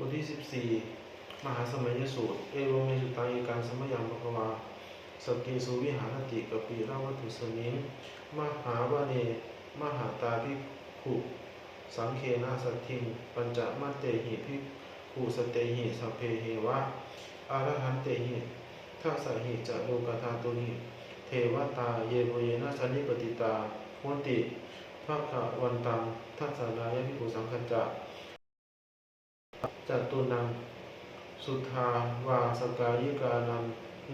บทที่สิบสี่มหาสมัยสูตร เอวเมสุตังเอกังสมยังภควาสกเกสุวิหารติกปีราวัตถุสมิงมหาวเน มหาตาภิกขุสังเคนะสัตถิง ปัญจมัตเตหิภิกขุสเตหิสัพเพเหวะอรหันเตหิทัสสหิจะโลกธาตุหิเทวตาเยโมเยนะสันนิปติตาโหติภาควันตังทัสสนายภิกขุสังคัจจะ จตุนัง สุทาวาสกายิกานัง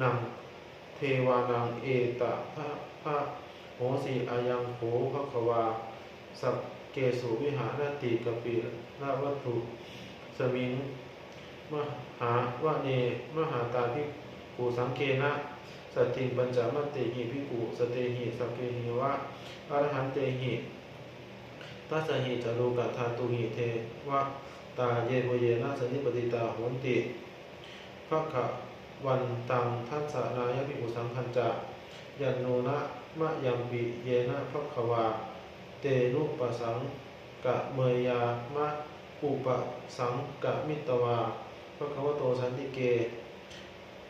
นัง เทวานังเอตะพระพระโหสีอายังโหภควา สัพเกสุวิหารติกปิราวัตถุสมิงมหาวะเนมหาตาภิกขุสังเกนะสติปัญจมัตเตหิภิกขุสเตหิสัพเพหิวะอรหันเตหิตัสสหิจารุกะทาตุหิเทวะ ตาเยโมเยนะสันนิปติตาโหนติภะคะวันตังทัสสนายภิกขุสังคัญจะยันโนนะมะยังปิเยนะภะควา เตนุปสังกะเมยามะอุปสังกะมิตวาภะควโตสันติเก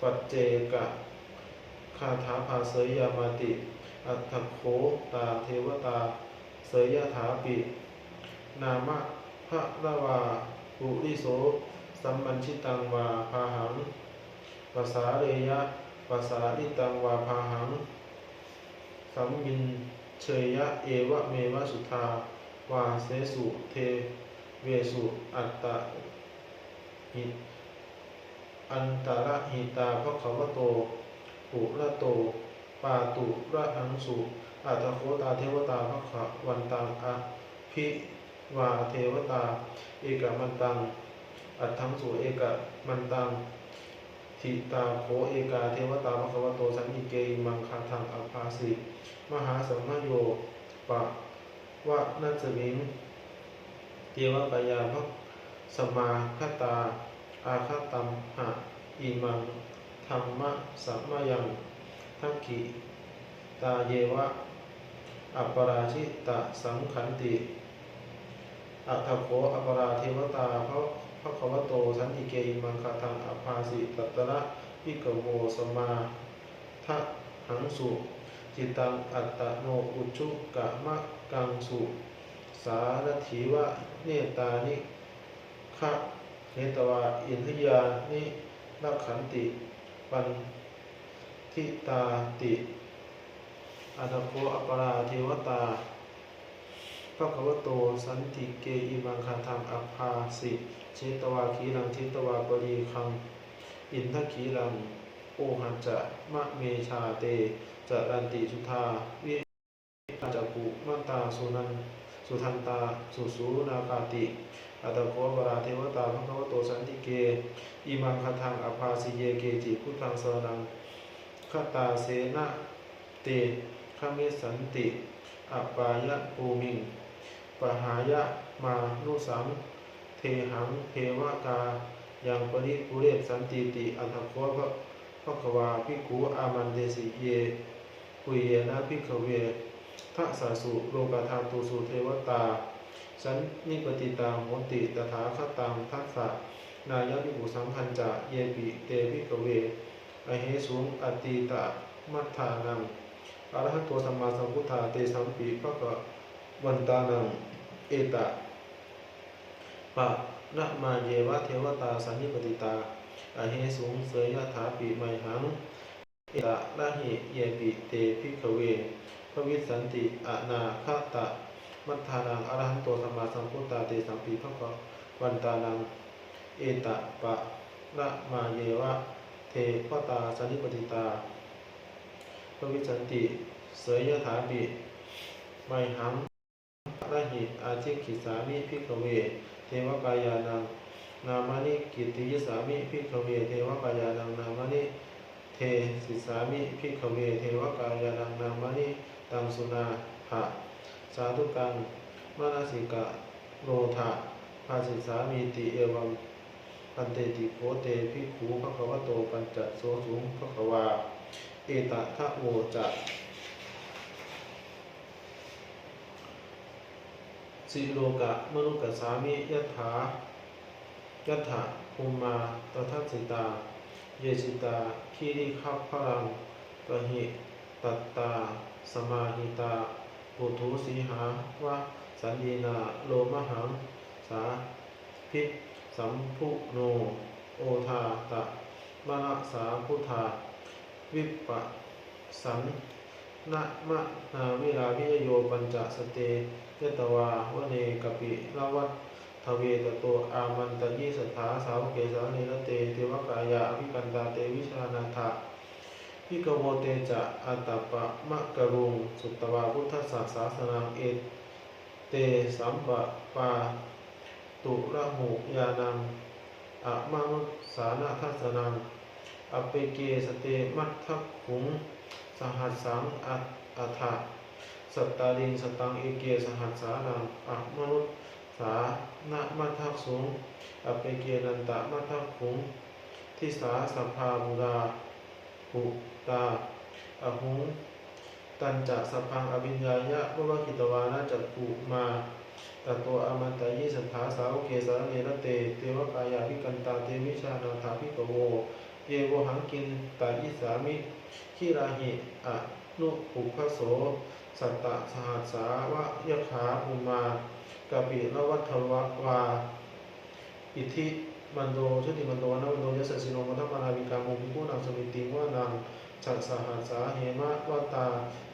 ปัจเจกะคาถาภาเสยยามาติ อัตถโขตาเทวตา เสยยถาปิ นามะพระละวา ปุริโสสัมบัญชิตังวาพาหังภาษาเรยะภาษาลิตังวาพาหังสัมมินเชยยะเอวะเมวะสุทาวาเสสุเทเวสุอัตตะหิอันตระหิตาภควโตปุระโตปาตุระหังสุอัตโคตาเทวตาภควันตังอะพิ วาเทวตา เอกมันตัง อัตถังสุเอกมันตังทิตาโขเอกาเทวตาภควโตสันติเกอิมังคาทังอภาสิมหาสัมมโยปะวะนัสมิงเทวปยาภสมาคตา อาคตัมหะอิมังธรรมะสัมมยังทักขิตาเยวะอัปปราชิตะสังขันติ อัตถโขอัปราเทวตาพระพระควโตสันติเกอิมังคาทังอภาสิตัตระพิกโวสมาทะหังสุจิตังอัตตโนอุชุกะมะกังสุ สารถีวะเนตานิคะเนตวาอินทยานินักขันติ ปันทิตาติอัตถโคอปราเทวตา พระควโตสันติเกอิมังคาทังอภาสิเชตวาคีลังทิตวาปรีคัง อินทคีลัง โอหันจะมะเมชาเตจรันติสุธาวิจักกุมันตาสุนันสุทันตา สุสูนาคาติอัตโกวราเทวตาพระควโตสันติเกอิมังคทังอภาสิเยเกจิพุทธังสรนังคตาเสนะเตขมิสันติอปายะภูมิง ปหายะมานุสัง เทหังเทวกายังปริปุเรศสันติติอัตถโกพระพระควาภิกขุอามันเดสิเยปุเยนะพิกเวทัสสะสุโลกธาตุสุเทวตา สันนิปติตังโหติตถาคตังทัสสะนายภิกุสังคัญจะเยปิเตพิกเวอเหสุงอติตะมัทธานังอรหันโตสัมมาสัมพุทธาเตสัมปีภะกะ วันตานังเอตะปะนะมาเยวะเทวตาสันนิปติตาอเหสุงเสยยถาปิไมหัง เอตะละหิเยปิเตพิกเวพระวิสันติอนาคตะ มัทธานังอรหันโตสัมมาสัมพุทธาเตสัมปีพระกวันตานัง เอตะปะละมาเยวะเทพตาสันนิปติตาพระวิสันติ เสยยถาปิไมหัง ละหิอาชิกิสามิพิกเว เทวกายานัง นามานิกิติยสามิพิกเว เทวกายานังนามานิเทสิสามิพิกเว เทวกายานังนามานิตังสุนาหะสาธุกังมนสิกะโรธาภาสิสามีติเอวังปันเตติโคเตพิกขูภควโตปัญจโสสุงภควา เอตทะโวจะ สิโลกะมนุกสามิยถายัตถะภูมาตทัสิตา เยสิตาคีริคัพพลังกหิตัตตา สมาหิตาปุถุสีหาวะสันดีนาโลมหัง สาพิสัมพุโน โอทาตะมะนะสาพุทธา วิปปสัน นะมะนาวิราวิโยปัญจสเตยตวาวเนกปิลวัตทเวตโตอามันตยิสถาสาวเกสาเนรเตเทวกายาอภิกันตาเตวิชานาถาพิกโวเตจะอัตตปะมะกรุงสุตตวาพุทธศาสาสนังเอเตสัมปะปาตุระหุยานังอะมังสานาทัสนังอเปเกสเตมัททักขุง สหัสสังอัตอัฏฐะสัตตาริงสตังเอเกสหัสสานังอะมนุษสานะมัทักสุงอเปเกนันตะมัทักขุงทิสาสัพพามุราปุตาอหุงตันจะสัพพังอภิญญายะวะกิตวานะจักกุมาตโตอมันตยิสัทธาสาวเกสารเนรเต เทวกายาภิกันตาเทวิชานาถาภิกโว เยวหังกินตาอิสามิขีราหิอะนุปุพโส สัตตะสหัสสาวะยะขาภูมากะปิละวัฏวะวา อิทิมันโดชุติมันโดนะมันโดยสสสิโนมัทมานาวิกามุปิผู้นำสมิติว่านังฉัตสหัสสาเหมะวัตตา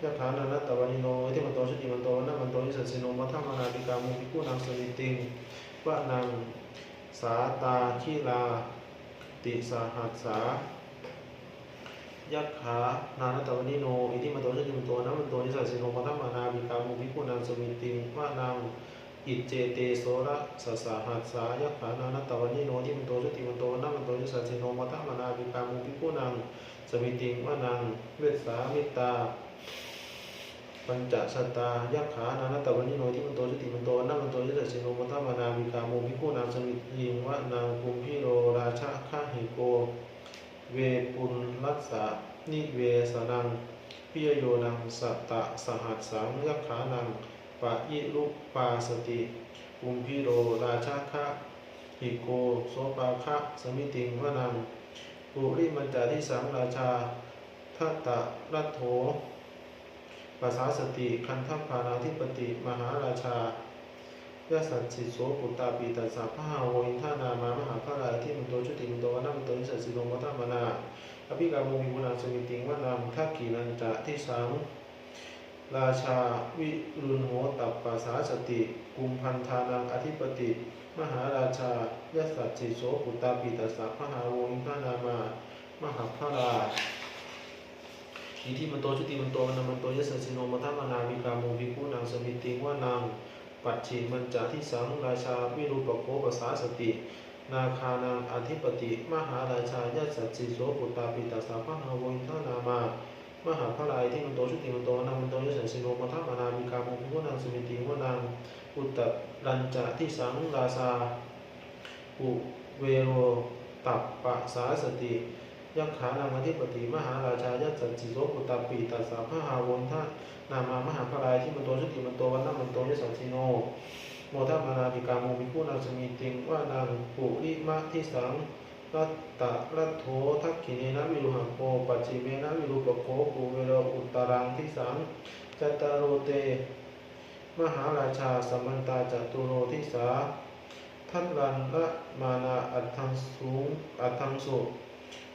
ยะขานันตตวานิโนอิทิมันโดชุติมันโดนะมันโดยสสสิโนมัทมานาวิกามุปิผู้นำสมิติว่านังสาตาขีลา ติสาหัสสายักขานานตวนิโนอิทิมันโตชติมันโตนะมันโตนิสัสสิโนมัทมานาบิกามุพิคุนังสมิติงวะนังอิจเจเตโสระสสาหัสสายักขานานตวนิโนที่มันโตชติมันโตนะมันโตนิสัสสิโนมัทมานาบิกามุพิคุนังสมิติงวะนังเวสสามิตา ปัญจสตตายักขานานัตวนิโนที่มันโตชติมันโตนะมันโตนิสัสสิโนมัทมานาบิกามุพิคุนังสมิติงวะนังกุมพิโรราชะฆาหิโก เวปุลรัสสะนิเวสนังพิยโยนังสัตตะสหัสสังยักขานังปะยิลุปาสติอุมพิโรราชาคะหิโกโสปาคะสมิติงวนังปุริมันจาทิสังราชาทัตตะรัตโถ ปัสสาสติคันทัพพานาธิปติ มหาราชายาสัจจิโสปุตตาปีตัสสะพะหาโวอินทานามามหาพระรายที่มันโตชุติมันโตวนามันโตนิสัสสิโลมัตตมานาอภิกาโมมิมุนาสมิติงวานามทักขีนันจะที่สังราชาวิรุณโหตัปปัสสาสติ กุมพันธานังอธิปติ มหาราชายสัจจิโสปุตตาปิตัสสะพะหาโวอินทานามา มหาพระรา อิทิมันโตชุติมันโตวนามันโตยสสสิโนมัทมานาวิกาโมภิกขุนางสมิติงว่านางปัจฉิมันจะที่สังราชาวิรูปโคปัสาสติ นาคานังอธิปติมหาราชายาสัจจิโสปุตตาปิตาสาภาหาวินทนามามหาพระลายที่มันโตชุติมันโตนามันโตยสันสิโนมัทมานามิกามุขุนางสมิติงว่านังอุตตรัญจะที่สังราชาอุเวโรตัปปะสาสติ ยักขานังอธิปติมหาราชายาสัจจิโสปุตตาปิตาสสาภาหาวนทนามามหาพระลายที่มันโตชุติมันโตวันนามันโตยสันสิโนโมทัมนาภิกาโมภิกขุนาสมิติงว่านางปุริมะทิสังรัตตะรัตโถทักขิเนนะวิรุหังโกปัจฉิเมนะวิรุปโคปุเวโรอุตตรังทิสังจัตตารโรเต มหาราชาสมันตาจัตุโรทิสาทัตรันละมานาอัตถังสูงอัตถังสุ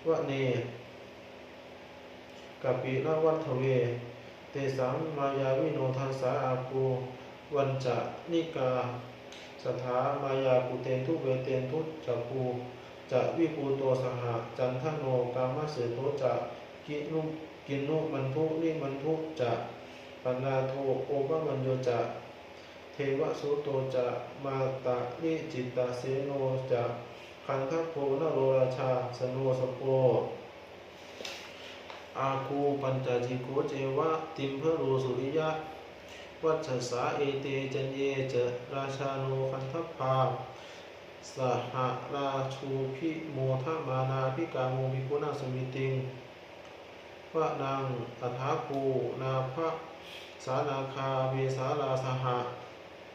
วะเนกปิละวัฏเว เตสังมายาวิโนทัสสาอาโกวันจะนิกา สถามายาปุเตนทุเวเตนทุจักภูจะวิปูโตสหจันทโนกามเสโตจะกินุกินุมันทุนิมันทุจะปนาโทโอปะมันโยจะเทวสุโตจะมาตะนิจิตตเสโนจะ คันทัพโพนโรราชา สโนสโปอาคูปัญจจิโกเจวะ ติมเพโรสุริยะ วัชสาเอเตจันเยเจราชาโนคันทัพาสหราชูพิโมทมานาพิกาโมมิกุณาสมิติงวะนางอัฐาคูนาภะสานาคาเวสาลาสห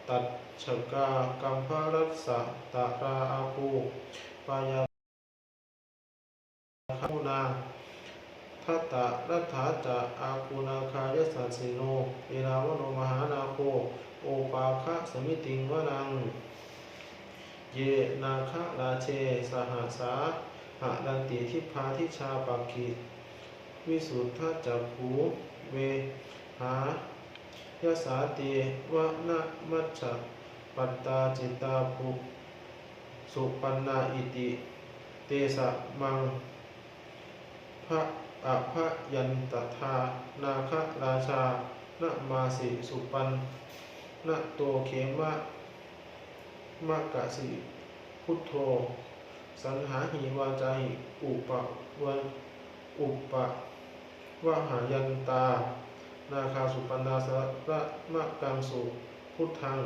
ตัด ชกากัมภรัสสะตาราอาภูปายาคามุนาทัตตะรัฐาจะอาคูนาคายสัสสิโน เอราวโนมหานาโค โอปาคะสมิติงวนัง เยนาคะราเช สหสาหะดันติทิพาทิชาปักขิวิสุทธจักขูเวหายสาเตวะนะมัจฉ ปัตตาจิตตาภุสุปันนาอิติ เตสะมังพระอะพะยันตถานาคราชานะมาสิสุปันนะโตเขมะมากะสิพุทโธ สันหาหิวาจาหิอุปะวันอุปะวะหายันตา นาคาสุปันาสระมะกังสุพุทธัง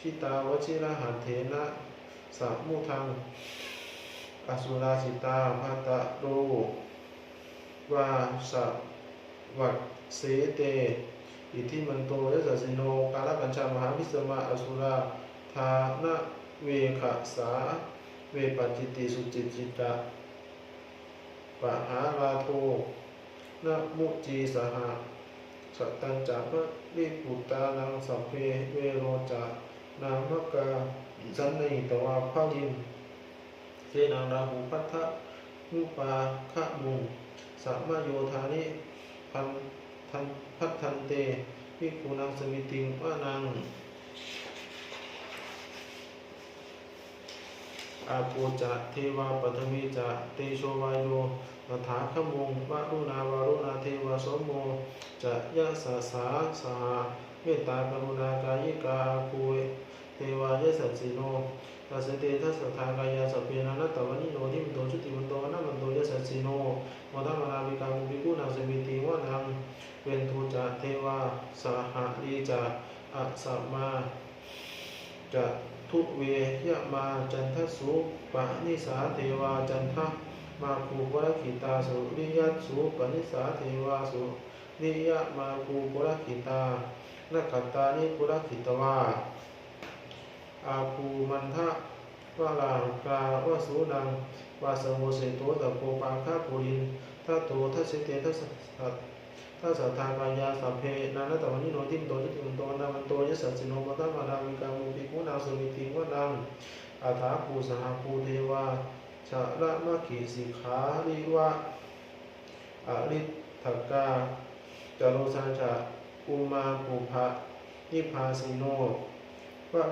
ชิตาวชิระหันเถนะสามุทังอสุราสิตาภาตะโรวาสวัตเสเต อิทิมันโตยสัสิโนกาลกัญชามหาวิสมะอสุราทานะเวขสาเวปัจิติสุจิตจิตะปะหาราโทนะมุจีสหะสัตตัญจะพะวิปุตตานังสัพเพเวโรจะ นามกาสันนิตวาภาวิมเสนาราหุพัทธะมุปาคะมุงสัมมาโยธานิพันทันพัทธันเตวิคุนังสมิติงวานังอาโปจะเทวาปัทวีจะเตโชวายโยตถาคมงวารุณาวารุณาเทวาสมโมจะยะสาสาสหาเมตตากรุณากายิกาภู เทวายะสัจจิโนตัสเตทัสทากายาสัพเพนะนัตตวนิโนทิมโตชุติมันโตนะมันโตยะสัจจิโนมทัมนาวิกามุปิกุนังสมิติวะนังเวนทูจะเทวาสหะลีจะอัสมาจะทุเวยะมาจันทสุปะนิสาเทวาจันทะมาคูปรขิตาสุริยสุปนิสาเทวาสุนิยะมาคูปรขิตานักขตานิปุรขิตวา อาภูมันทะวาลากาวาสุนังวาสโวเสโตตะโพปาคาปุรินทัตโตทัสสิเตทัสสัตถ้าสัทธากายาสัพเพนานัตตวันนิโนทิมโตจิติมโตนามันโตยสัสสิโนปตมานาวิกามุปิกุนาสุมิติวนังอัฏฐาภูสหภูเทวาชะละมะขิสิขาริวะอริทักกาจโรสัญจะอุมาปุภะนิพาสิโน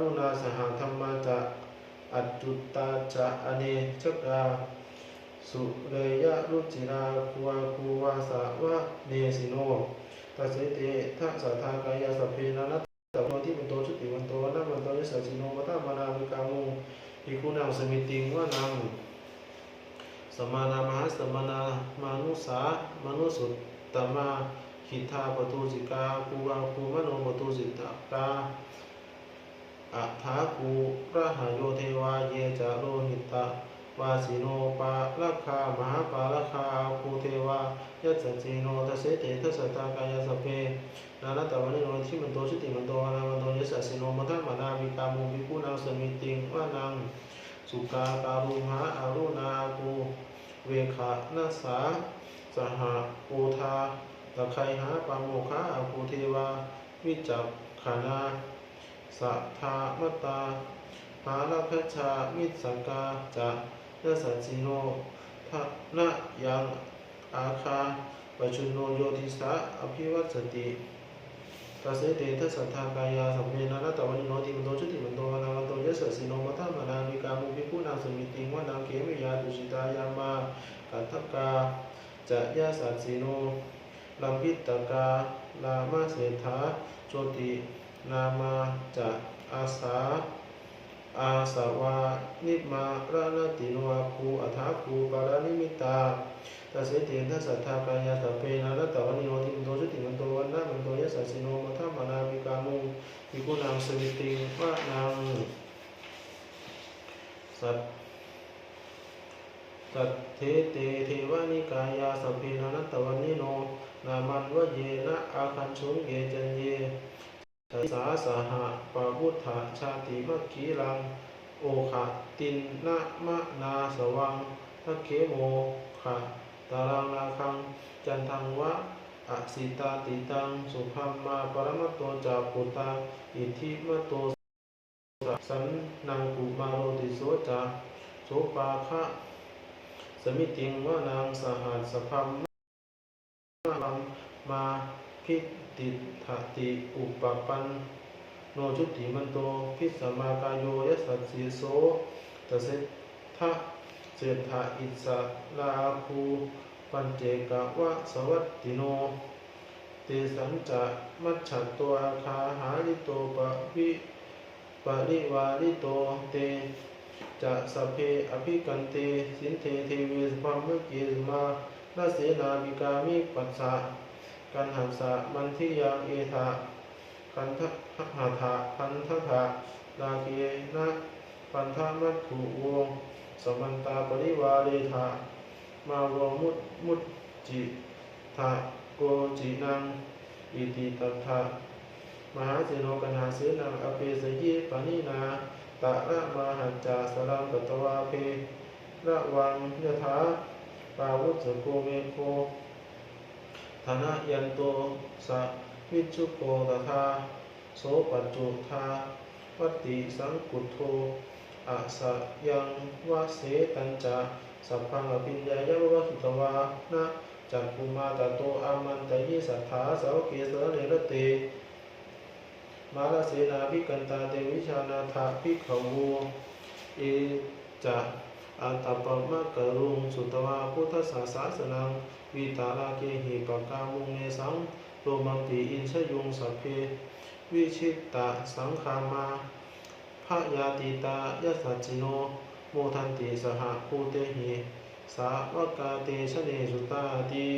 รุณาสหธรรมจะอัจจุตตาจะอเนชกาสุเรยะรุจิราคูวาคูวาสาวะเนสิโนตัสเสเตทัสสทากายาสัพเพนะนัตตะโนที่มันโตชุติวันโตนะมันโตยสัสสิโนมัตตมานามิกามุอิคุนังสมิติงวะนังสมานามหาสมนามานุสามนุสุตตมาหิทาปตุสิกาคูวาคูมโนปตุสิตากา อัฐาคูระหโยเทวาเยจาโรหิตาวาสิโนปาลักขามหาปาลักขาภูเทวายัสสจิโนทัสเสเตทัสตากายาสเพนานตวันิโนทิมันโตชุติมันโตนามันโตยัสสสิโนมัทมานาวิกามุวิปุนังสมิติงวานังสุกาการุมหาอารุณาภูเวขานาสาสหะโอทาตะไคหาปาโมคะอาภูเทวาวิจักขานา สัทธามตาหาลพัชชามิสังกาจะยสัจิโนทะนะยังอาคาปัจจุโนโยติสาอภิวัตสติตัสเสตทัสสัทธากายาสัมเพนะนัตวันโนติมันโตชุติมันโตนาวันโตยสัสิโนมัตมานาวิกามุภิกุนางสมิติงวนังเขมิยาตุชิตายามากัตถกาจะยาสัสสิโนลัมพิตตกาลามาเศรษฐาโจติ นามาจะอาสา อาสวานิมาระนติโนอาคูอัฐาคูปารานิมิตาตัสเสเตทัสัทธากายาสัพเพนะรัตวันนิโนติมโตชุติมันโตวันนะมันโตยสสสิโนมัทมานาวิกามุวิกุนังสวิติงวะนังสัตสัตเทเตเทวานิกายาสัพเพนะรัตวันนิโนนามันวะเยนะอาคันชุงเยจันเย สาสหะปะพุทธชาติมัคคีลัง โอคะตินนะมะนาสวังทักเขโมคะตารังนาคัง จันทังวะอสิตาติตัง สุภัมมาปรมัตโตจาปุตตาอิทิมะโตสันนังกุมาโรติโสจาโสปาคะสมิติงวะนางสหัสสภัมมาพิ ติทติอุปปันโนชุติมันโตพิสมากายโยยสัสสีโสตเสทะเสถาอิสะลาคูปัญเจกะวะสวัตติโนเตสัญจะมัจฉัตัวอาคาหาลิโตปะวิปะริวาลิโตเตจะสเพอภิกันเตสินเทเทเวสพัมมเกสมานาเสนาบิกามิปัสสะ กันหัสสะมันทิยังเอทะคันทะหาถาพันทะถาลาเกนะปันทะมัตถุวงสมันตาปริวาเรธามาวงมุตมุตจิทะโกจินังอิติตัทธามหาเสโนกนาเสนังอเปสยิปานินาตะระมาหัจจาสลังกตวาเพระวังยถาปาวุสโกเมโค ธนะยันโตสะวิจุโกตถาโสปัจจุทาวัติสังกุโทอาสะยังวาเสตัญจาสัพพังอภิญญายาวะสุตวานะจักคุมาตโตอามันตยิสัทธาสาวเกสรเนรเตมาลเสนาภิกันตาเตวิชานาถาภิกขวูเอจะ อัตตปมะกะรุงสุตวาพุทธศาสาสนังวิตาลาเกหิปะกามุงเนสังโลมังติอินชยุงสัพเพวิชิตตาสังขามาพระยาติตายสัจจิโนโมทันติสหภูเตหิสาวกาเตชเนสุตาติ